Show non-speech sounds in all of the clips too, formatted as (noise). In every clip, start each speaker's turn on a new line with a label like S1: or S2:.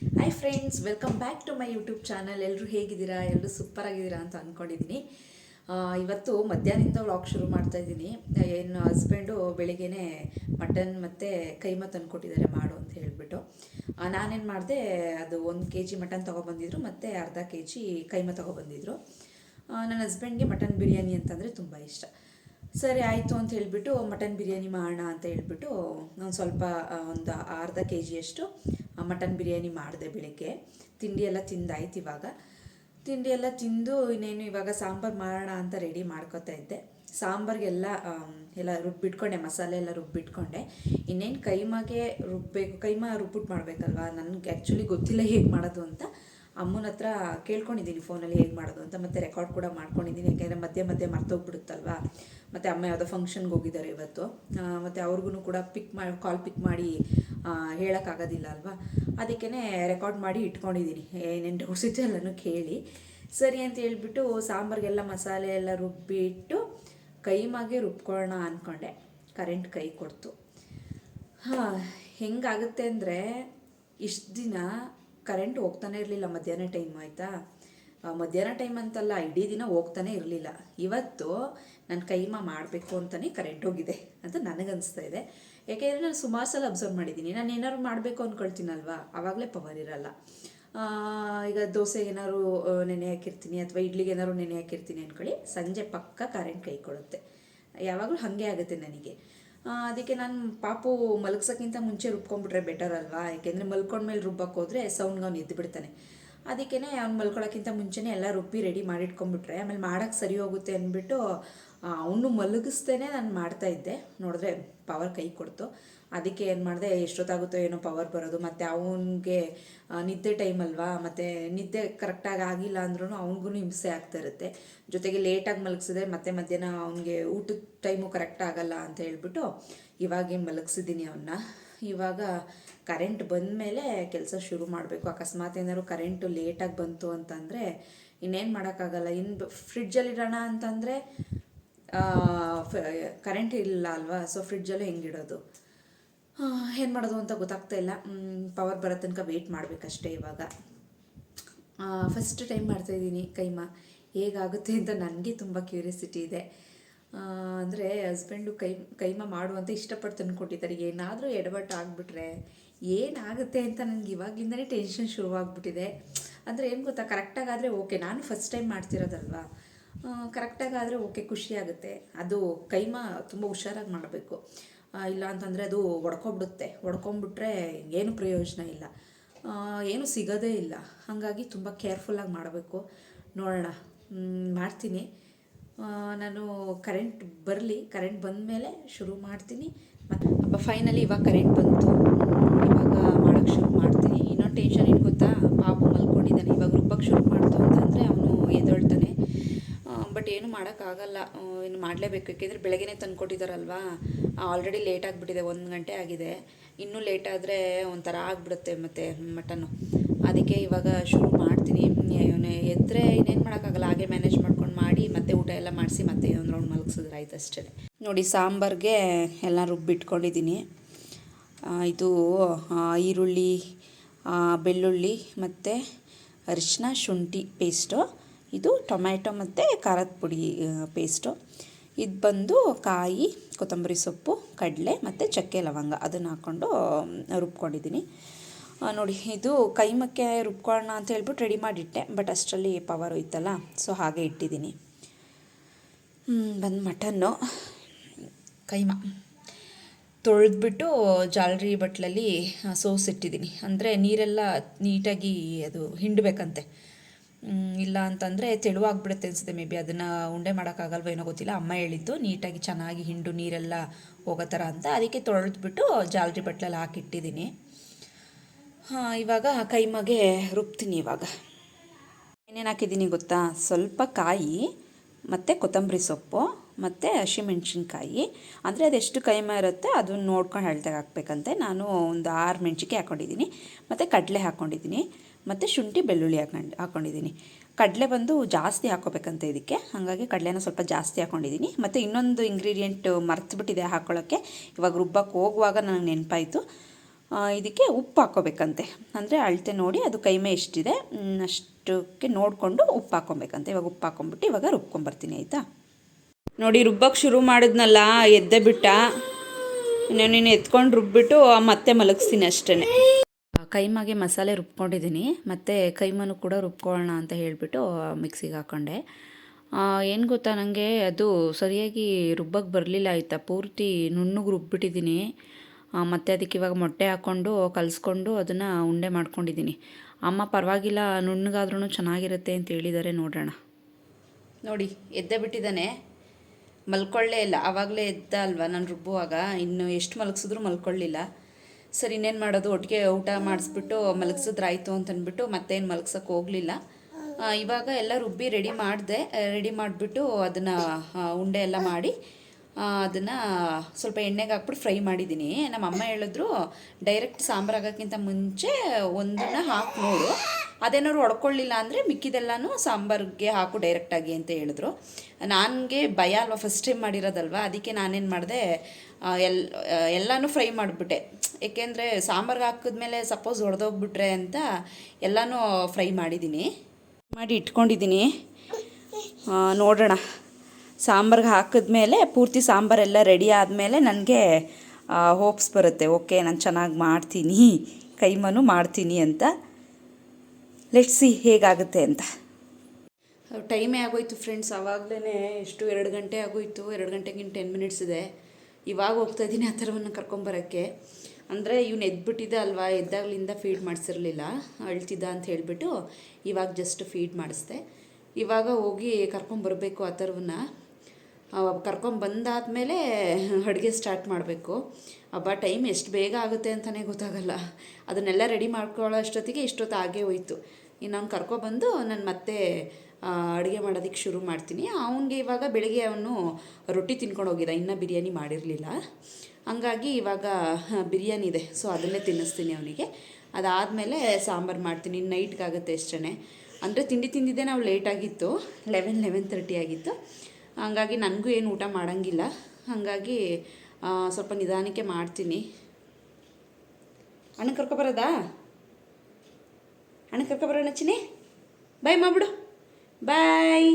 S1: Hi friends welcome back to my YouTube channel ಎಲ್ಲರೂ ಹೇಗಿದ್ದೀರಾ? ಎಲ್ಲರೂ ಸೂಪರ್ ಆಗಿದ್ದೀರಾ ಅಂತ ಅಂದ್ಕೊಂಡಿದ್ದೀನಿ ಇವತ್ತು ಮಧ್ಯಾಹ್ನದಿಂದ ವ್ಲಾಗ್ ಶುರು ಮಾಡ್ತಾ ಇದ್ದೀನಿ. ಏನು ಹಸ್ಬೆಂಡು ಬೆಳಿಗ್ಗೆ ಮಟನ್ ಮತ್ತು ಕೈಮ ತಂದುಕೊಟ್ಟಿದ್ದಾರೆ ಮಾಡು ಅಂತ ಹೇಳಿಬಿಟ್ಟು. ನಾನೇನು ಮಾಡಿದೆ, ಅದು ಒಂದು ಕೆ ಜಿ ಮಟನ್ ತೊಗೊಬಂದಿದ್ರು, ಮತ್ತು ಅರ್ಧ ಕೆ ಜಿ ಕೈಮ ತೊಗೊಬಂದಿದ್ರು. ನನ್ನ ಹಸ್ಬೆಂಡ್ಗೆ ಮಟನ್ ಬಿರಿಯಾನಿ ಅಂತಂದರೆ ತುಂಬ ಇಷ್ಟ. ಸರಿ, ಆಯಿತು ಅಂತ ಹೇಳಿಬಿಟ್ಟು ಮಟನ್ ಬಿರಿಯಾನಿ ಮಾಡೋಣ ಅಂತ ಹೇಳ್ಬಿಟ್ಟು, ಒಂದು ಸ್ವಲ್ಪ ಒಂದು ಅರ್ಧ ಕೆ ಜಿಯಷ್ಟು ಮಟನ್ ಬಿರಿಯಾನಿ ಮಾಡಿದೆ ಬೆಳಿಗ್ಗೆ. ತಿಂಡಿ ಎಲ್ಲ ತಿಂದಾಯ್ತು ಇವಾಗ. ತಿಂಡಿ ಎಲ್ಲ ತಿಂದು ಇನ್ನೇನು ಇವಾಗ ಸಾಂಬಾರು ಮಾಡೋಣ ಅಂತ ರೆಡಿ ಮಾಡ್ಕೋತಾ ಇದ್ದೆ. ಸಾಂಬಾರಿಗೆಲ್ಲ ಎಲ್ಲ ರುಬ್ಬಿಟ್ಕೊಂಡೆ, ಮಸಾಲೆ ಎಲ್ಲ ರುಬ್ಬಿಟ್ಕೊಂಡೆ. ಇನ್ನೇನು ಕೈಮಾಗೆ ರುಬ್ಬಬೇಕು ಕೈಮಾ ರುಬ್ಬಿಟ್ಟು ಮಾಡಬೇಕಲ್ವಾ? ನನಗೆ ಆ್ಯಕ್ಚುಲಿ ಗೊತ್ತಿಲ್ಲ ಹೇಗೆ ಮಾಡೋದು ಅಂತ. ಅಮ್ಮನ ಹತ್ರ ಕೇಳ್ಕೊಂಡಿದ್ದೀನಿ ಫೋನಲ್ಲಿ ಹೇಗೆ ಮಾಡೋದು ಅಂತ. ಮತ್ತೆ ರೆಕಾರ್ಡ್ ಕೂಡ ಮಾಡ್ಕೊಂಡಿದ್ದೀನಿ. ಯಾಕೆಂದರೆ ಮಧ್ಯೆ ಮಧ್ಯೆ ಮರ್ತೋಗ್ಬಿಡುತ್ತಲ್ವಾ? ಮತ್ತು ಅಮ್ಮ ಯಾವುದೋ ಫಂಕ್ಷನ್ಗೆ ಹೋಗಿದ್ದಾರೆ ಇವತ್ತು. ಮತ್ತು ಅವ್ರಿಗೂ ಕೂಡ ಪಿಕ್ ಮಾ ಕಾಲ್ ಪಿಕ್ ಮಾಡಿ ಹೇಳೋಕ್ಕಾಗೋದಿಲ್ಲ ಅಲ್ವಾ? ಅದಕ್ಕೇ ರೆಕಾರ್ಡ್ ಮಾಡಿ ಇಟ್ಕೊಂಡಿದ್ದೀನಿ. ಏನೇನು ಡೌಟ್ಸ್ ಇತ್ತು ಎಲ್ಲನೂ ಕೇಳಿ. ಸರಿ ಅಂತ ಹೇಳ್ಬಿಟ್ಟು ಸಾಂಬಾರಿಗೆಲ್ಲ ಮಸಾಲೆ ಎಲ್ಲ ರುಬ್ಬಿಟ್ಟು ಕೈಮಾಗೆ ರುಬ್ಕೊಳ್ಳೋಣ ಅಂದ್ಕೊಂಡೆ ಕರೆಂಟ್ ಕೈ ಕೊಡ್ತು. ಹಾಂ, ಹೆಂಗಾಗುತ್ತೆ ಅಂದರೆ ಇಷ್ಟು ದಿನ ಕರೆಂಟ್ ಹೋಗ್ತಾನೆ ಇರಲಿಲ್ಲ. ಮಧ್ಯಾಹ್ನ ಟೈಮ್ ಆಯಿತಾ? ಮಧ್ಯಾಹ್ನ ಟೈಮ್ ಅಂತಲ್ಲ, ಇಡೀ ದಿನ ಹೋಗ್ತಾನೆ ಇರಲಿಲ್ಲ. ಇವತ್ತು ನಾನು ಕೈಮ ಮಾಡಬೇಕು ಅಂತಲೇ ಕರೆಂಟ್ ಹೋಗಿದೆ ಅಂತ ನನಗನ್ನಿಸ್ತಾ ಇದೆ. ಯಾಕೆಂದರೆ ನಾನು ಸುಮಾರು ಸಲ ಅಬ್ಸರ್ವ್ ಮಾಡಿದ್ದೀನಿ. ನಾನು ಏನಾದ್ರು ಮಾಡಬೇಕು ಅಂದ್ಕೊಳ್ತೀನಲ್ವಾ ಆವಾಗಲೇ ಪವರ್ ಇರಲ್ಲ. ಈಗ ದೋಸೆ ಏನಾದ್ರು ನೆನೆ ಹಾಕಿರ್ತೀನಿ ಅಥವಾ ಇಡ್ಲಿಗೆ ಏನಾದ್ರು ನೆನೆ ಹಾಕಿರ್ತೀನಿ ಅಂದ್ಕೊಳ್ಳಿ ಸಂಜೆ ಪಕ್ಕ ಕರೆಂಟ್ ಕೈ ಕೊಡುತ್ತೆ. ಯಾವಾಗಲೂ ಹಾಗೆ ಆಗುತ್ತೆ ನನಗೆ. ಅದಕ್ಕೆ ನಾನು ಪಾಪು ಮಲಗ್ಸೋಕ್ಕಿಂತ ಮುಂಚೆ ರುಬ್ಕೊಂಡ್ಬಿಟ್ರೆ ಬೆಟರ್ ಅಲ್ವಾ? ಯಾಕೆಂದರೆ ಮಲ್ಕೊಂಡ್ಮೇಲೆ ರುಬ್ಬಕ್ಕೆ ಹೋದರೆ ಸೌಂಡ್ಗೆ ಅವ್ನು ಎದ್ದು ಬಿಡ್ತಾನೆ. ಅದಕ್ಕೇ ಅವ್ನು ಮಲ್ಕೊಳ್ಳೋಕ್ಕಿಂತ ಮುಂಚೆನೇ ಎಲ್ಲ ರುಬ್ಬಿ ರೆಡಿ ಮಾಡಿಟ್ಕೊಂಡ್ಬಿಟ್ರೆ, ಆಮೇಲೆ ಮಾಡೋಕ್ಕೆ ಸರಿ ಹೋಗುತ್ತೆ ಅಂದ್ಬಿಟ್ಟು ಅವನು ಮಲಗಿಸ್ತೇನೆ ನಾನು ಮಾಡ್ತಾಯಿದ್ದೆ ನೋಡಿದ್ರೆ ಪವರ್ ಕೈ ಕೊಡ್ತು. ಅದಕ್ಕೆ ಏನು ಮಾಡಿದೆ, ಎಷ್ಟೊತ್ತಾಗುತ್ತೋ ಏನೋ ಪವರ್ ಬರೋದು, ಮತ್ತು ಅವನಿಗೆ ನಿದ್ದೆ ಟೈಮ್ ಅಲ್ವಾ, ಮತ್ತು ನಿದ್ದೆ ಕರೆಕ್ಟಾಗಿ ಆಗಿಲ್ಲ ಅಂದ್ರೂ ಅವನಿಗೂ ಹಿಂಸೆ ಆಗ್ತಾ ಇರುತ್ತೆ. ಜೊತೆಗೆ ಲೇಟಾಗಿ ಮಲಗಿಸಿದ್ರೆ ಮತ್ತೆ ಮಧ್ಯಾಹ್ನ ಅವನಿಗೆ ಊಟದ ಟೈಮು ಕರೆಕ್ಟ್ ಆಗಲ್ಲ ಅಂತ ಹೇಳ್ಬಿಟ್ಟು ಇವಾಗೇ ಮಲಗಿಸಿದ್ದೀನಿ ಅವನ್ನ ಇವಾಗ ಕರೆಂಟ್ ಬಂದ ಮೇಲೆ ಕೆಲಸ ಶುರು ಮಾಡಬೇಕು. ಅಕಸ್ಮಾತ್ ಏನಾದ್ರು ಕರೆಂಟು ಲೇಟಾಗಿ ಬಂತು ಅಂತಂದರೆ ಇನ್ನೇನು ಮಾಡೋಕ್ಕಾಗಲ್ಲ. ಇನ್ನು ಫ್ರಿಡ್ಜಲ್ಲಿ ಇಡೋಣ ಅಂತಂದರೆ ಕರೆಂಟ್ ಇಲ್ಲ ಅಲ್ವಾ? ಸೊ ಫ್ರಿಡ್ಜಲ್ಲೂ ಹೆಂಗಿಡೋದು ಏನು ಮಾಡೋದು ಅಂತ ಗೊತ್ತಾಗ್ತಾ ಇಲ್ಲ. ಪವರ್ ಬರೋ ತನಕ ವೆಯ್ಟ್ ಮಾಡಬೇಕಷ್ಟೇ ಇವಾಗ. ಫಸ್ಟ್ ಟೈಮ್ ಮಾಡ್ತಾಯಿದ್ದೀನಿ ಕೈಮಾ. ಹೇಗಾಗುತ್ತೆ ಅಂತ ನನಗೆ ತುಂಬ ಕ್ಯೂರಿಯಾಸಿಟಿ ಇದೆ. ಅಂದರೆ ಹಸ್ಬೆಂಡು ಕೈ, ಕೈಮ ಮಾಡು ಅಂತ ಇಷ್ಟಪಟ್ಟು ತಂದುಕೊಟ್ಟಿದ್ದಾರೆ. ಏನಾದರೂ ಎಡವಟ್ಟು ಆಗಿಬಿಟ್ರೆ ಏನಾಗುತ್ತೆ ಅಂತ ನನಗೆ ಇವಾಗಲಿಂದನೇ ಟೆನ್ಷನ್ ಶುರುವಾಗ್ಬಿಟ್ಟಿದೆ. ಅಂದರೆ ಏನು ಗೊತ್ತಾ ಕರೆಕ್ಟಾಗಾದರೆ ಓಕೆ ನಾನು ಫಸ್ಟ್ ಟೈಮ್ ಮಾಡ್ತಿರೋದಲ್ವಾ? ಕರೆಕ್ಟಾಗಿ ಆದರೆ ಓಕೆ ಖುಷಿಯಾಗುತ್ತೆ ಅದು ಕೈಮ ತುಂಬ ಹುಷಾರಾಗಿ ಮಾಡಬೇಕು. ಇಲ್ಲ ಅಂತಂದರೆ ಅದು ಒಡ್ಕೊಬಿಡುತ್ತೆ ಒಡ್ಕೊಂಬಿಟ್ರೆ ಏನು ಪ್ರಯೋಜನ ಇಲ್ಲ. ಏನು ಸಿಗೋದೇ ಇಲ್ಲ. ಹಾಗಾಗಿ ತುಂಬ ಕೇರ್ಫುಲ್ಲಾಗಿ ಮಾಡಬೇಕು. ನೋಡೋಣ. ಮಾಡ್ತೀನಿ. ನಾನು ಕರೆಂಟ್ ಬರಲಿ. ಕರೆಂಟ್ ಬಂದ ಮೇಲೆ ಶುರು ಮಾಡ್ತೀನಿ. ಮತ್ತು ಫೈನಲಿ ಇವಾಗ ಕರೆಂಟ್ ಬಂತು ಇವಾಗ ಮಾಡೋಕ್ಕೆ ಶುರು ಮಾಡ್ತೀನಿ ಇನ್ನೊಂದು ಟೆನ್ಷನ್ ಏನು ಗೊತ್ತಾ ಪಾಪು ಮಲ್ಕೊಂಡಿದ್ದಾನೆ ಇವಾಗ ರುಬ್ಬಕ್ಕೆ ಶುರು ಮಾಡ್ತು ಅಂತಂದರೆ ಅವನು ಎದ್ದೇಳ್ತಾನೆ ಬಟ್ ಏನು ಮಾಡೋಕ್ಕಾಗಲ್ಲ ಇನ್ನು ಮಾಡಲೇಬೇಕು. ಯಾಕೆಂದರೆ ಬೆಳಗ್ಗೆನೇ ತಂದುಕೊಟ್ಟಿದ್ದಾರಲ್ವಾ ಆಲ್ರೆಡಿ ಲೇಟ್ ಆಗಿಬಿಟ್ಟಿದೆ, ಒಂದು ಗಂಟೆ ಆಗಿದೆ. ಇನ್ನೂ ಲೇಟ್ ಆದರೆ ಒಂಥರ ಆಗಿಬಿಡುತ್ತೆ ಮತ್ತು ಮಟನ್ನು. ಅದಕ್ಕೆ ಇವಾಗ ಶುರು ಮಾಡ್ತೀನಿ. ಎದ್ದರೆ ಇನ್ನೇನು ಮಾಡೋಕ್ಕಾಗಲ್ಲ, ಹಾಗೆ ಮ್ಯಾನೇಜ್ ಮಾಡ್ಕೊಂಡು ಮಾಡಿ, ಮತ್ತೆ ಊಟ ಎಲ್ಲ ಮಾಡಿಸಿ ಮತ್ತೆ ಇನ್ನೊಂದು ರೌಂಡ್ ಮಲಗಿಸಿದ್ರೆ ಆಯ್ತು ಅಷ್ಟೇ. ನೋಡಿ, ಸಾಂಬಾರ್ಗೆ ಎಲ್ಲ ರುಬ್ಬಿಟ್ಕೊಂಡಿದ್ದೀನಿ. ಇದು ಈರುಳ್ಳಿ ಬೆಳ್ಳುಳ್ಳಿ ಮತ್ತು ಅರಿಶಿನ ಶುಂಠಿ ಪೇಸ್ಟು ಇದು ಟೊಮ್ಯಾಟೊ ಮತ್ತು ಖಾರದ ಪುಡಿ ಪೇಸ್ಟು ಇದು ಬಂದು ಕಾಯಿ, ಕೊತ್ತಂಬರಿ ಸೊಪ್ಪು, ಕಡಲೆ ಮತ್ತು ಚಕ್ಕೆ ಲವಂಗ. ಅದನ್ನು ಹಾಕ್ಕೊಂಡು ರುಬ್ಕೊಂಡಿದ್ದೀನಿ ನೋಡಿ, ಇದು ಕೈಮಕ್ಕೆ ರುಬ್ಕೊಳ್ಳೋಣ ಅಂತ ಹೇಳ್ಬಿಟ್ಟು ರೆಡಿ ಮಾಡಿಟ್ಟೆ ಬಟ್ ಅಷ್ಟರಲ್ಲಿ ಪವರ್ ಹೋಯ್ತಲ್ಲ ಸೊ ಹಾಗೆ ಇಟ್ಟಿದ್ದೀನಿ ಬಂದು ಮಟನ್ನು ಕೈಮ. ತೊಳೆದ್ಬಿಟ್ಟು ಜಾಲರಿ ಬಟ್ಲಲ್ಲಿ ಸೋಸಿಟ್ಟಿದ್ದೀನಿ ಅಂದರೆ ನೀರೆಲ್ಲ ನೀಟಾಗಿ ಅದು ಹಿಂಡಬೇಕಂತೆ. ಇಲ್ಲ ಅಂತಂದರೆ ತೆಳುವಾಗ್ಬಿಡುತ್ತೆ ಅನಿಸುತ್ತೆ ಮೇ ಬಿ. ಅದನ್ನು ಉಂಡೆ ಮಾಡೋಕ್ಕಾಗಲ್ವ ಏನೋ ಗೊತ್ತಿಲ್ಲ. ಅಮ್ಮ ಹೇಳಿದ್ದು ನೀಟಾಗಿ ಚೆನ್ನಾಗಿ ಹಿಂಡು ನೀರೆಲ್ಲ ಹೋಗೋ ಥರ ಅಂತ. ಅದಕ್ಕೆ ತೊಳೆದ್ಬಿಟ್ಟು ಜಾಲರಿ ಬಟ್ಲಲ್ಲಿ ಹಾಕಿಟ್ಟಿದ್ದೀನಿ. ಹಾಂ, ಇವಾಗ ಕೈಮಗೆ ರುಬ್ತೀನಿ ಇವಾಗ. ಏನೇನು ಹಾಕಿದ್ದೀನಿ ಗೊತ್ತಾ? ಸ್ವಲ್ಪ ಕಾಯಿ, ಮತ್ತು ಕೊತ್ತಂಬರಿ ಸೊಪ್ಪು, ಮತ್ತು ಹಸಿಮೆಣ್ಸಿನ್ಕಾಯಿ ಅಂದರೆ ಅದೆಷ್ಟು ಕೈಮ ಇರುತ್ತೆ ಅದನ್ನು ನೋಡ್ಕೊಂಡು ಹೇಳ್ದಾಗ ಹಾಕ್ಬೇಕಂತೆ. ನಾನು ಒಂದು ಆರು ಮೆಣ್ಸಿಕಾಯಿ ಹಾಕ್ಕೊಂಡಿದ್ದೀನಿ ಮತ್ತು ಕಡಲೆ ಹಾಕ್ಕೊಂಡಿದ್ದೀನಿ ಮತ್ತು ಶುಂಠಿ, ಬೆಳ್ಳುಳ್ಳಿ ಹಾಕೊಂಡು ಹಾಕ್ಕೊಂಡಿದ್ದೀನಿ ಕಡಲೆ ಬಂದು ಜಾಸ್ತಿ ಹಾಕೋಬೇಕಂತ ಇದಕ್ಕೆ. ಹಾಗಾಗಿ ಕಡಲೆನ ಸ್ವಲ್ಪ ಜಾಸ್ತಿ ಹಾಕ್ಕೊಂಡಿದ್ದೀನಿ ಮತ್ತು ಇನ್ನೊಂದು ಇಂಗ್ರೀಡಿಯೆಂಟ್ ಮರ್ತುಬಿಟ್ಟಿದೆ ಹಾಕ್ಕೊಳ್ಳೋಕ್ಕೆ ಇವಾಗ ರುಬ್ಬಕ್ಕೆ ಹೋಗುವಾಗ ನನಗೆ ನೆನಪಾಯಿತು. ಇದಕ್ಕೆ ಉಪ್ಪು ಹಾಕ್ಕೋಬೇಕಂತೆ ಅಂದರೆ ಅಳತೆ ನೋಡಿ ಅದು ಕೈಮೆ ಎಷ್ಟಿದೆ ಅಷ್ಟಕ್ಕೆ ನೋಡಿಕೊಂಡು ಉಪ್ಪು ಹಾಕ್ಕೊಬೇಕಂತೆ ಇವಾಗ ಉಪ್ಪು ಹಾಕ್ಕೊಂಬಿಟ್ಟು ಇವಾಗ ರುಬ್ಕೊಂಬರ್ತೀನಿ, ಆಯಿತಾ? ನೋಡಿ ರುಬ್ಬಕ್ಕೆ ಶುರು ಮಾಡಿದ್ನಲ್ಲ, ಎದ್ದೆ ಬಿಟ್ಟ. ನಾನು ನೀನು ಎತ್ಕೊಂಡು ರುಬ್ಬಿಟ್ಟು ಮತ್ತೆ ಮಲಗಿಸ್ತೀನಿ ಅಷ್ಟೇ ಕೈಮಾಗೆ ಮಸಾಲೆ ರುಬ್ಕೊಂಡಿದ್ದೀನಿ, ಮತ್ತು ಕೈಮನು ಕೂಡ ರುಬ್ಕೊಳ್ಳೋಣ ಅಂತ ಹೇಳಿಬಿಟ್ಟು ಮಿಕ್ಸಿಗೆ ಹಾಕ್ಕೊಂಡೆ ಏನು ಗೊತ್ತಾ ನನಗೆ ಅದು ಸರಿಯಾಗಿ ರುಬ್ಬಕ್ಕೆ ಬರಲಿಲ್ಲ ಆಯಿತಾ? ಪೂರ್ತಿ ನುಣ್ಣಗೆ ರುಬ್ಬಿಟ್ಟಿದ್ದೀನಿ. ಮತ್ತು ಅದಕ್ಕೆ ಇವಾಗ ಮೊಟ್ಟೆ ಹಾಕ್ಕೊಂಡು ಕಲಿಸ್ಕೊಂಡು ಅದನ್ನು ಉಂಡೆ ಮಾಡ್ಕೊಂಡಿದ್ದೀನಿ. ಅಮ್ಮ ಪರವಾಗಿಲ್ಲ ನುಣ್ಣಗಾದ್ರೂ ಚೆನ್ನಾಗಿರುತ್ತೆ ಅಂತ ಹೇಳಿದ್ದಾರೆ ನೋಡೋಣ. ನೋಡಿ, ಎದ್ದೆ ಬಿಟ್ಟಿದ್ದಾನೆ. ಮಲ್ಕೊಳ್ಳೇ ಇಲ್ಲ. ಆವಾಗಲೇ ಎದ್ದ ಅಲ್ವಾ ನಾನು ರುಬ್ಬುವಾಗ? ಇನ್ನು ಎಷ್ಟು ಮಲಗಿಸಿದ್ರು ಮಲ್ಕೊಳ್ಳಿಲ್ಲ. ಸರಿ, ಇನ್ನೇನು ಮಾಡೋದು? ಒಟ್ಟಿಗೆ ಊಟ ಮಾಡಿಸ್ಬಿಟ್ಟು ಮಲಗಿಸಿದ್ರಾಯ್ತು ಅಂತಂದ್ಬಿಟ್ಟು ಮತ್ತೇನು ಮಲಗ್ಸೋಕೆ ಹೋಗಲಿಲ್ಲ. ಇವಾಗ ಎಲ್ಲ ರುಬ್ಬಿ ರೆಡಿ ಮಾಡಿದೆ ರೆಡಿ ಮಾಡಿಬಿಟ್ಟು ಅದನ್ನು ಉಂಡೆ ಎಲ್ಲ ಮಾಡಿ ಅದನ್ನು ಸ್ವಲ್ಪ ಎಣ್ಣೆಗೆ ಹಾಕ್ಬಿಟ್ಟು ಫ್ರೈ ಮಾಡಿದ್ದೀನಿ. ನಮ್ಮ ಅಮ್ಮ ಹೇಳಿದ್ರು, ಡೈರೆಕ್ಟ್ ಸಾಂಬಾರು ಆಗೋಕ್ಕಿಂತ ಮುಂಚೆ ಒಂದನ್ನು ಹಾಕಿ ನೋಡು. ಅದೇನಾದ್ರು ಹೊಡ್ಕೊಳ್ಳಿಲ್ಲ ಅಂದರೆ ಮಿಕ್ಕಿದೆಲ್ಲನೂ ಸಾಂಬಾರಿಗೆ ಹಾಕು ಡೈರೆಕ್ಟಾಗಿ ಅಂತ ಹೇಳಿದ್ರು. ನನಗೆ ಭಯ ಅಲ್ವಾ ಫಸ್ಟ್ ಟೈಮ್ ಮಾಡಿರೋದಲ್ವ? ಅದಕ್ಕೆ ನಾನೇನು ಮಾಡಿದೆ ಎಲ್ ಎಲ್ಲನೂ ಫ್ರೈ ಮಾಡಿಬಿಟ್ಟೆ. ಏಕೆಂದರೆ ಸಾಂಬಾರ್ಗೆ ಹಾಕಿದ್ಮೇಲೆ ಸಪೋಸ್ ಹೊಡೆದೋಗ್ಬಿಟ್ರೆ ಅಂತ ಎಲ್ಲನೂ ಫ್ರೈ ಮಾಡಿದ್ದೀನಿ. ಮಾಡಿ ಇಟ್ಕೊಂಡಿದ್ದೀನಿ. ನೋಡೋಣ. ಸಾಂಬಾರ್ಗೆ ಹಾಕಿದ್ಮೇಲೆ ಪೂರ್ತಿ ಸಾಂಬಾರೆಲ್ಲ ರೆಡಿ ಆದಮೇಲೆ ನನಗೆ ಹೋಪ್ಸ್ ಬರುತ್ತೆ. ಓಕೆ ನಾನು ಚೆನ್ನಾಗಿ ಮಾಡ್ತೀನಿ. ಕೈಮನು ಮಾಡ್ತೀನಿ ಅಂತ. ಲೆಟ್ ಸಿ ಹೇಗಾಗುತ್ತೆ ಅಂತ. ಟೈಮೇ ಆಗೋಯ್ತು ಫ್ರೆಂಡ್ಸ್ ಆವಾಗಲೇ ಎಷ್ಟು, ಎರಡು ಗಂಟೆ ಆಗೋಯ್ತು. ಎರಡು ಗಂಟೆಗಿಂತ ಟೆನ್ ಮಿನಿಟ್ಸ್ ಇದೆ. ಇವಾಗ ಹೋಗ್ತಾ ಇದ್ದೀನಿ ಆ ಥರವನ್ನು ಕರ್ಕೊಂಬರೋಕ್ಕೆ ಅಂದರೆ ಇವ್ನು ಎದ್ಬಿಟ್ಟಿದ್ದ ಅಲ್ವಾ? ಎದ್ದಾಗ್ಲಿಂದ ಫೀಡ್ ಮಾಡಿಸಿರಲಿಲ್ಲ. ಅಳ್ತಿದ್ದ ಅಂತ ಹೇಳಿಬಿಟ್ಟು ಇವಾಗ ಜಸ್ಟ್ ಫೀಡ್ ಮಾಡಿಸ್ದೆ. ಇವಾಗ ಹೋಗಿ ಕರ್ಕೊಂಬರಬೇಕು ಆ ಥರವನ್ನ. ಕರ್ಕೊಂಬಂದಾದ್ಮೇಲೆ ಅಡುಗೆ ಸ್ಟಾರ್ಟ್ ಮಾಡಬೇಕು. ಅಬ್ಬಾ ಟೈಮ್ ಎಷ್ಟು ಬೇಗ ಆಗುತ್ತೆ ಅಂತಲೇ ಗೊತ್ತಾಗಲ್ಲ. ಅದನ್ನೆಲ್ಲ ರೆಡಿ ಮಾಡ್ಕೊಳ್ಳೋ ಅಷ್ಟೊತ್ತಿಗೆ ಇಷ್ಟೊತ್ತು ಆಗೇ ಹೋಯಿತು. ಇನ್ನು ಅವ್ನು ಕರ್ಕೊಬಂದು ನಾನು ಮತ್ತೆ ಅಡುಗೆ ಮಾಡೋದಕ್ಕೆ ಶುರು ಮಾಡ್ತೀನಿ. ಅವನಿಗೆ ಇವಾಗ ಬೆಳಿಗ್ಗೆ ಅವನು ರೊಟ್ಟಿ ತಿನ್ಕೊಂಡು ಹೋಗಿದ್ದ ಇನ್ನೂ ಬಿರಿಯಾನಿ ಮಾಡಿರಲಿಲ್ಲ. ಹಂಗಾಗಿ ಇವಾಗ ಬಿರಿಯಾನಿ ಇದೆ. ಸೊ ಅದನ್ನೇ ತಿನ್ನಿಸ್ತೀನಿ ಅವನಿಗೆ. ಅದಾದಮೇಲೆ ಸಾಂಬಾರು ಮಾಡ್ತೀನಿ. ನೈಟ್ಗಾಗುತ್ತೆ ಅಷ್ಟೇ ಅಂದರೆ ತಿಂಡಿ ತಿಂದಿದ್ದೆ ನಾವು ಲೇಟಾಗಿತ್ತು ಲೆವೆನ್ ಲೆವೆನ್ ತರ್ಟಿ ಆಗಿತ್ತು. ಹಂಗಾಗಿ ನನಗೂ ಏನು ಊಟ ಮಾಡೋಂಗಿಲ್ಲ. ಹಾಗಾಗಿ ಸ್ವಲ್ಪ ನಿಧಾನಕ್ಕೆ ಮಾಡ್ತೀನಿ. ಅಣ್ಣ ಕರ್ಕೊಬರೋದಾ ಅಣ್ಣ ಕರ್ಕೊಬರೋಣ ಚಿನಿ ಬಾಯ್ ಮಾಡ್ಬಿಡು ಬಾಯ್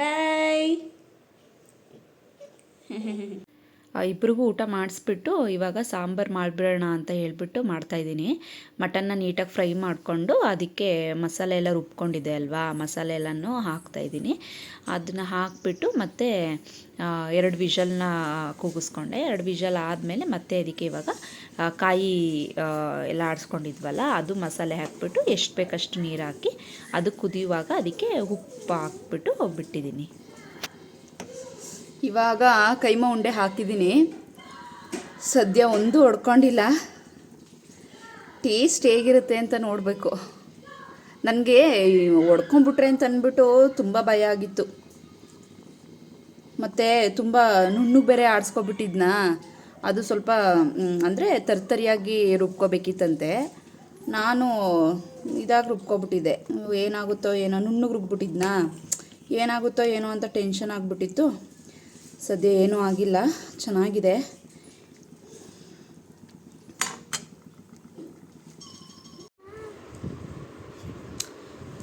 S1: ಬಾಯ್ (laughs) ಇಬ್ರಿಗೂ ಊಟ ಮಾಡಿಸ್ಬಿಟ್ಟು ಇವಾಗ ಸಾಂಬಾರು ಮಾಡಿಬಿಡೋಣ ಅಂತ ಹೇಳಿಬಿಟ್ಟು ಮಾಡ್ತಾಯಿದ್ದೀನಿ ಮಟನ್ನ ನೀಟಾಗಿ ಫ್ರೈ ಮಾಡಿಕೊಂಡು ಅದಕ್ಕೆ ಮಸಾಲೆ ಎಲ್ಲ ರುಬ್ಕೊಂಡಿದೆ ಅಲ್ವಾ? ಮಸಾಲೆ ಎಲ್ಲನೂ ಹಾಕ್ತಾಯಿದ್ದೀನಿ ಅದನ್ನು ಹಾಕಿಬಿಟ್ಟು ಮತ್ತೆ ಎರಡು ವಿಷಲ್ನ ಕೂಗಿಸ್ಕೊಂಡೆ. ಎರಡು ವಿಷಲ್ ಆದಮೇಲೆ ಮತ್ತೆ ಅದಕ್ಕೆ ಇವಾಗ ಕಾಯಿ ಎಲ್ಲ ಆಡಿಸ್ಕೊಂಡಿದ್ವಲ್ಲ, ಅದು ಮಸಾಲೆ ಹಾಕ್ಬಿಟ್ಟು ಎಷ್ಟು ಬೇಕಷ್ಟು ನೀರು ಹಾಕಿ, ಅದು ಕುದಿಯುವಾಗ ಅದಕ್ಕೆ ಉಪ್ಪು ಹಾಕ್ಬಿಟ್ಟು ಬಿಟ್ಟಿದ್ದೀನಿ. ಇವಾಗ ಕೈಮ ಉಂಡೆ ಹಾಕಿದ್ದೀನಿ. ಸದ್ಯ ಒಂದು ಹೊಡ್ಕೊಂಡಿಲ್ಲ ಟೇಸ್ಟ್ ಹೇಗಿರುತ್ತೆ ಅಂತ ನೋಡಬೇಕು. ನನಗೆ ಹೊಡ್ಕೊಂಬಿಟ್ರೆ ಅಂತ ಅಂದ್ಬಿಟ್ಟು ತುಂಬ ಭಯ ಆಗಿತ್ತು. ಮತ್ತು ತುಂಬ ನುಣ್ಣು ಬೇರೆ ಆಡಿಸ್ಕೊಬಿಟ್ಟಿದ್ನಾ? ಅದು ಸ್ವಲ್ಪ ಅಂದರೆ ತರ್ತರಿಯಾಗಿ ರುಬ್ಕೋಬೇಕಿತ್ತಂತೆ. ನಾನು ಇದಾಗಿ ರುಬ್ಕೊಬಿಟ್ಟಿದ್ದೆ. ಏನಾಗುತ್ತೋ ಏನೋ, ನುಣ್ಣಗೆ ರುಬ್ಬಿಬಿಟ್ಟಿದ್ನಾ? ಏನಾಗುತ್ತೋ ಏನೋ ಅಂತ ಟೆನ್ಷನ್ ಆಗಿಬಿಟ್ಟಿತ್ತು. ಸದ್ಯ ಏನೂ ಆಗಿಲ್ಲ. ಚೆನ್ನಾಗಿದೆ.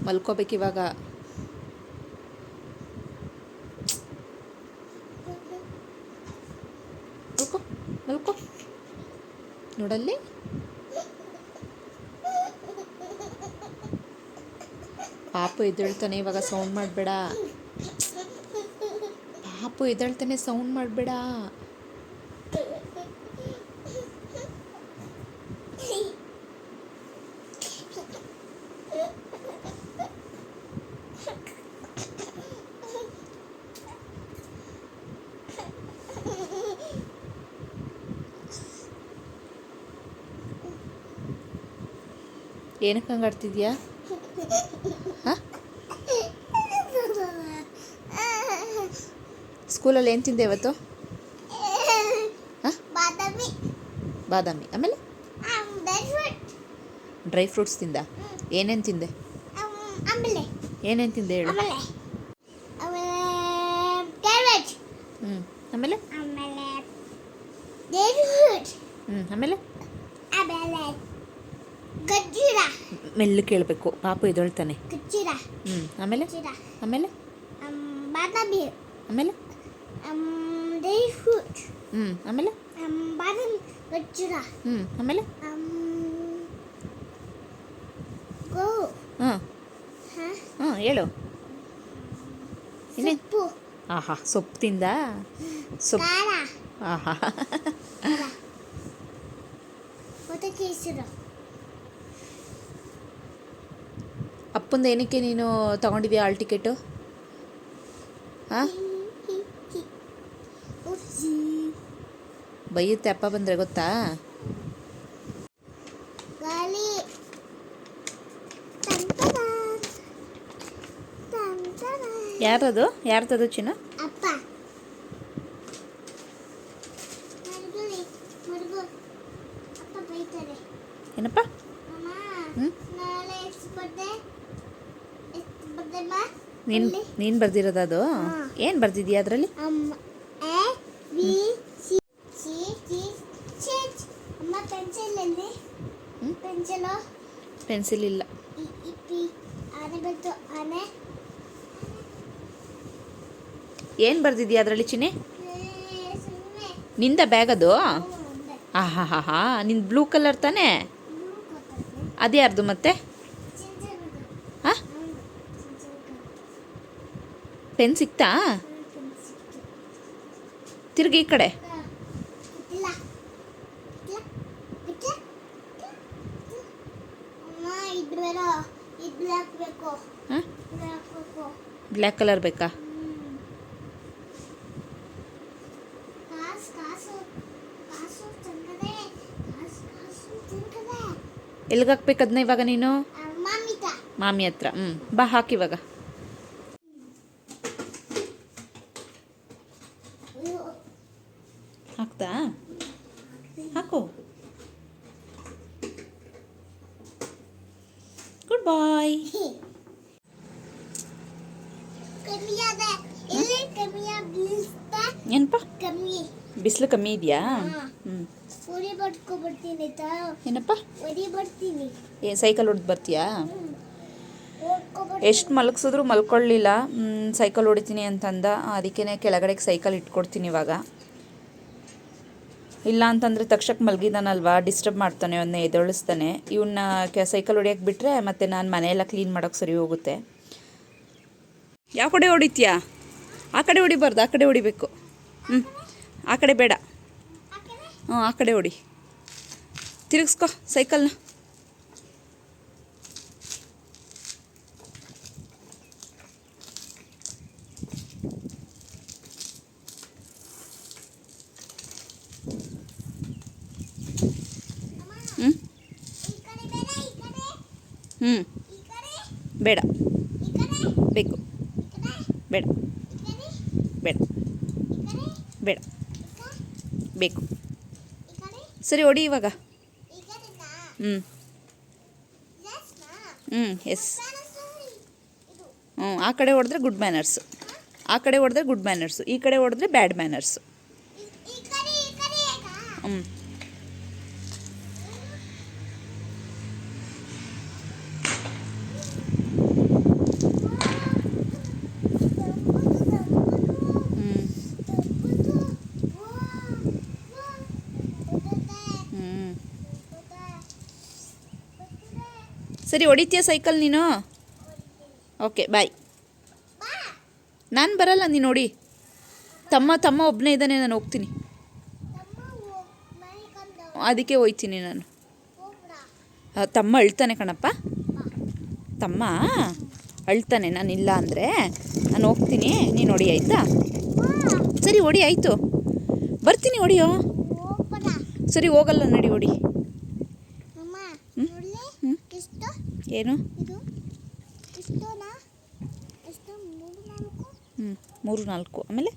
S1: ಮಲ್ಕೋಬೇಕಿವಾಗ ಮಲ್ಕೋ. ನೋಡಲ್ಲಿ. ಪಾಪು ಎದ್ದೇಳ್ತಾನೆ ಇವಾಗ ಸೌಂಡ್ ಮಾಡಬೇಡ. ಪಾಪು ಎದಳ್ತಾನೆ ಸೌಂಡ್ ಮಾಡಬೇಡ. ಏನಕ್ಕೆ ಹಂಗೆ ಆಡ್ತಿದ್ಯಾ ಹಾಂ ಸ್ಕೂಲಲ್ಲಿ ಏನು ತಿಂದೆ ಇವತ್ತು? ಹಾಂ?
S2: ಬಾದಾಮಿ.
S1: ಬಾದಾಮಿ. ಆಮೇಲೆ? ಡ್ರೈ ಫ್ರೂಟ್ಸ್ ತಿಂದ? ಏನೇನು ತಿಂದೆ? ಏನೇನು ತಿಂದೆ ಹೇಳು? ಹ್ಞೂ ಆಮೇಲೆ ಹ್ಞೂ ಆಮೇಲೆ? ಮೆಲ್ಲು ಕೇಳಬೇಕು. ಪಾಪು
S2: ಇದೊಳ್ತಾನೆ
S1: ಹ್ಞೂ ಆಮೇಲೆ? ಆಮೇಲೆ?
S2: ಬಾದಾಮಿ.
S1: ಆಮೇಲೆ?
S2: ಡ್ರೈ ಫ್ರೂಟ್
S1: ಹ್ಞೂ ಆಮೇಲೆ
S2: ಬಾದಾಮಿ ಗಜ್ಜಿರ
S1: ಹ್ಞೂ ಆಮೇಲೆ
S2: ಗೋ
S1: ಹಾಂ
S2: ಹಾಂ
S1: ಹಾಂ ಹೇಳು ಇನ್ನೇ
S2: ಸೊಪ್ಪು
S1: ಆಹಾ ಸೊಪ್ಪು ತಿಂದ ಸೊಪ್ಪು
S2: ಖಾರ
S1: ಆಹಾ
S2: ಖಾರ ಮತ್ತೆ ಕೇಸರು
S1: ಅಪ್ಪಂದು ಏನಕ್ಕೆ ನೀನು ತಗೊಂಡಿದ್ಯಾ ಆಲ್ ಟಿಕೆಟು ಹಾಂ ಬೈಯುತ್ತೆ ಅಪ್ಪ ಬಂದರೆ ಗೊತ್ತಾ? ಯಾರದು ಯಾರ್ದದು? ಚಿನ್ನ? ಏನಪ್ಪ? ನೀನ್ ನೀನು ಬರ್ದಿರೋದು ಅದು. ಏನು ಬರ್ದಿದ್ಯಾ ಅದರಲ್ಲಿ
S2: ಅಮ್ಮ A B C C C change ಅಮ್ಮ ಪೆನ್ಸಿಲ್ ಎಲ್ಲಿ
S1: ಹ್ಮ್?
S2: ಪೆನ್ಸಿಲು?
S1: ಪೆನ್ಸಿಲ್ ಇಲ್ಲ. ಏನು ಬರ್ದಿದ್ಯಾ ಅದರಲ್ಲಿ ಚಿನ್ನೆ? ನಿಂದ ಬ್ಯಾಗ್ ಅದು ಹಾ ಹಾ ನಿಂದು ಬ್ಲೂ ಕಲರ್ ತಾನೆ? ಅದೇ ಯಾರ್ದು ಮತ್ತೆ? ಹಾಂ ಪೆನ್ ಸಿಕ್ತು? ತಿರುಗಿ ಈ ಕಡೆ
S2: ಇಲ್ಲ ಇಲ್ಲ ಇಲ್ಲ ಅಮ್ಮ ಇದು ಬೇಡ ಇದು ಹಾಕ್ಬೇಕು
S1: ಹಾಂ? ಬ್ಲ್ಯಾಕ್ ಕಲರ್ ಬೇಕಾ? ಎಲ್ಲಿಗೆ ಹಾಕ್ಬೇಕು ಅದನ್ನ ಇವಾಗ ನೀನು? ಮಾಮಿ ಹತ್ರ. ಹ್ಞೂ ಬಾ ಹಾಕಿ ಇವಾಗ ಹಾಕ್ತಾ ಹಾಕು ಗುಡ್ ಬಾಯ್. ಏನಪ್ಪ? ಬಿಸಿಲು ಕಮ್ಮಿ ಇದೆಯಾ? ಏನಪ್ಪ? ಏ ಸೈಕಲ್ ಹೊಡ್ದು ಬರ್ತೀಯಾ? ಎಷ್ಟು ಮಲಗಿಸಿದ್ರು ಮಲ್ಕೊಳ್ಳಿಲ್ಲ. ಸೈಕಲ್ ಹೊಡಿತೀನಿ ಅಂತಂದ. ಅದಕ್ಕೇ ಕೆಳಗಡೆಗೆ ಸೈಕಲ್ ಇಟ್ಕೊಡ್ತೀನಿ ಇವಾಗ. ಇಲ್ಲ ಅಂತಂದರೆ ತಕ್ಷಕ್ಕೆ ಮಲಗಿದಾನಲ್ವಾ ಡಿಸ್ಟರ್ಬ್ ಮಾಡ್ತಾನೆ, ಅವನ್ನ ಎದೊಳಿಸ್ತಾನೆ. ಇವನ್ನ ಕೆ ಸೈಕಲ್ ಹೊಡಿಯೋಕೆ ಬಿಟ್ಟರೆ ಮತ್ತೆ ನಾನು ಮನೆಯೆಲ್ಲ ಕ್ಲೀನ್ ಮಾಡೋಕೆ ಸರಿ ಹೋಗುತ್ತೆ. ಯಾವ ಕಡೆ ಹೊಡಿತೀಯಾ? ಆ ಕಡೆ ಹೊಡಿಬಾರ್ದು, ಆ ಕಡೆ ಹೊಡಿಬೇಕು. ಹ್ಞೂ ಆ ಕಡೆ ಬೇಡ. ಹ್ಞೂ ಆ ಕಡೆ ಹೊಡಿ. ತಿರುಗಿಸ್ಕೊ ಸೈಕಲ್ನ ಹ್ಞೂ ಹ್ಞೂ ಬೇಡ. ಬೇಕು. ಬೇಡ. ಬೇಡ. ಬೇಡ. ಬೇಕು. ಸರಿ, ಹೊಡಿ ಇವಾಗ. ಹ್ಞೂ ಹ್ಞೂ ಎಸ್ ಹ್ಞೂ ಆ ಕಡೆ ಹೊಡೆದ್ರೆ ಗುಡ್ ಮ್ಯಾನರ್ಸು ಆ ಕಡೆ ಹೊಡೆದ್ರೆ ಗುಡ್ ಮ್ಯಾನರ್ಸು ಈ ಕಡೆ ಹೊಡೆದ್ರೆ ಬ್ಯಾಡ್ ಮ್ಯಾನರ್ಸು ಹ್ಞೂ ಹ್ಞೂ ಸರಿ, ಹೊಡಿತೀಯ ಸೈಕಲ್ ನೀನು? ಓಕೆ ಬಾಯ್ ನಾನು ಬರಲ್ಲ, ನೀನು ನೋಡಿ ತಮ್ಮ ತಮ್ಮ ಒಬ್ಬನೇ ಇದ್ದಾನೆ, ನಾನು ಹೋಗ್ತೀನಿ. ಅದಕ್ಕೆ ಹೋಯ್ತೀನಿ ನಾನು. ತಮ್ಮ ಅಳ್ತಾನೆ ಕಣಪ್ಪ. ತಮ್ಮ ಅಳ್ತಾನೆ, ನಾನು ಇಲ್ಲ ಅಂದರೆ ನಾನು ಹೋಗ್ತೀನಿ. ನೀನು ಹೊಡಿ, ಆಯಿತಾ? ಸರಿ, ಹೊಡಿ, ಆಯಿತು. ಬರ್ತೀನಿ, ಹೊಡಿಯೋ. ಸರಿ, ಹೋಗಲ್ಲ, ನಡಿ, ಹೊಡಿ. ಏನು?
S2: ಇದು ಎಷ್ಟುನಾ? ಎಷ್ಟು ಮೂರು ನಾಲ್ಕು?
S1: ಹ್ಞೂ ಮೂರು ನಾಲ್ಕು. ಆಮೇಲೆ?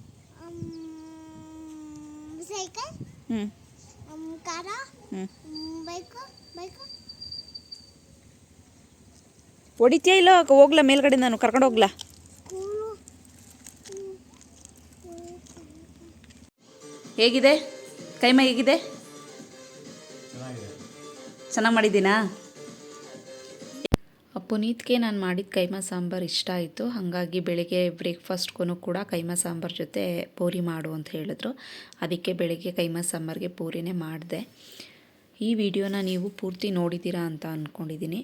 S2: ಸೈಕಲ್?
S1: ಹ್ಞೂ
S2: ಕಾರ?
S1: ಹ್ಞೂ
S2: ಬೈಕು? ಬೈಕು?
S1: ಹೊಡಿತೀಯ ಇಲ್ಲ? ಹೋಗ್ಲಾ ಮೇಲ್ಗಡೆ ನಾನು ಕರ್ಕೊಂಡು ಹೋಗ್ಲಾ? ಹೇಗಿದೆ? ಕೈಮ ಹೇಗಿದೆ?
S3: ಚೆನ್ನಾಗಿದೆ.
S1: ಚೆನ್ನಾಗಿ ಮಾಡಿದ್ದೀನಾ? ಪುನೀತ್ಗೆ ನಾನು ಮಾಡಿದ ಕೈಮಾ ಸಾಂಬಾರು ಇಷ್ಟ ಆಯಿತು. ಹಾಗಾಗಿ ಬೆಳಿಗ್ಗೆ ಬ್ರೇಕ್ಫಾಸ್ಟ್ಗೂ ಕೂಡ ಕೈಮಾ ಸಾಂಬಾರ್ ಜೊತೆ ಪೂರಿ ಮಾಡು ಅಂತ ಹೇಳಿದ್ರು. ಅದಕ್ಕೆ ಬೆಳಿಗ್ಗೆ ಕೈಮಾ ಸಾಂಬಾರಿಗೆ ಪೂರಿನೇ ಮಾಡಿದೆ. ಈ ವಿಡಿಯೋನ ನೀವು ಪೂರ್ತಿ ನೋಡಿದ್ದೀರಾ ಅಂತ ಅಂದ್ಕೊಂಡಿದ್ದೀನಿ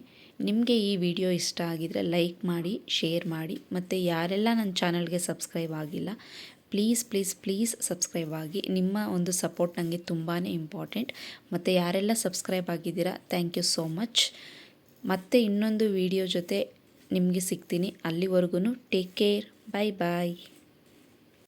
S1: ನಿಮಗೆ ಈ ವಿಡಿಯೋ ಇಷ್ಟ ಆಗಿದರೆ ಲೈಕ್ ಮಾಡಿ, ಶೇರ್ ಮಾಡಿ, ಮತ್ತು ಯಾರೆಲ್ಲ ನನ್ನ ಚಾನಲ್ಗೆ ಸಬ್ಸ್ಕ್ರೈಬ್ ಆಗಿಲ್ಲ, ಪ್ಲೀಸ್ ಪ್ಲೀಸ್ ಪ್ಲೀಸ್ ಸಬ್ಸ್ಕ್ರೈಬ್ ಆಗಿ ನಿಮ್ಮ ಒಂದು ಸಪೋರ್ಟ್ ನನಗೆ ತುಂಬಾ ಇಂಪಾರ್ಟೆಂಟ್. ಮತ್ತು ಯಾರೆಲ್ಲ ಸಬ್ಸ್ಕ್ರೈಬ್ ಆಗಿದ್ದೀರಾ, ಥ್ಯಾಂಕ್ ಯು ಸೋ ಮಚ್. ಮತ್ತೆ ಇನ್ನೊಂದು ವಿಡಿಯೋ ಜೊತೆ ನಿಮಗೆ ಸಿಗ್ತೀನಿ. ಅಲ್ಲಿವರೆಗೂ ಟೇಕ್ ಕೇರ್ ಬಾಯ್ ಬಾಯ್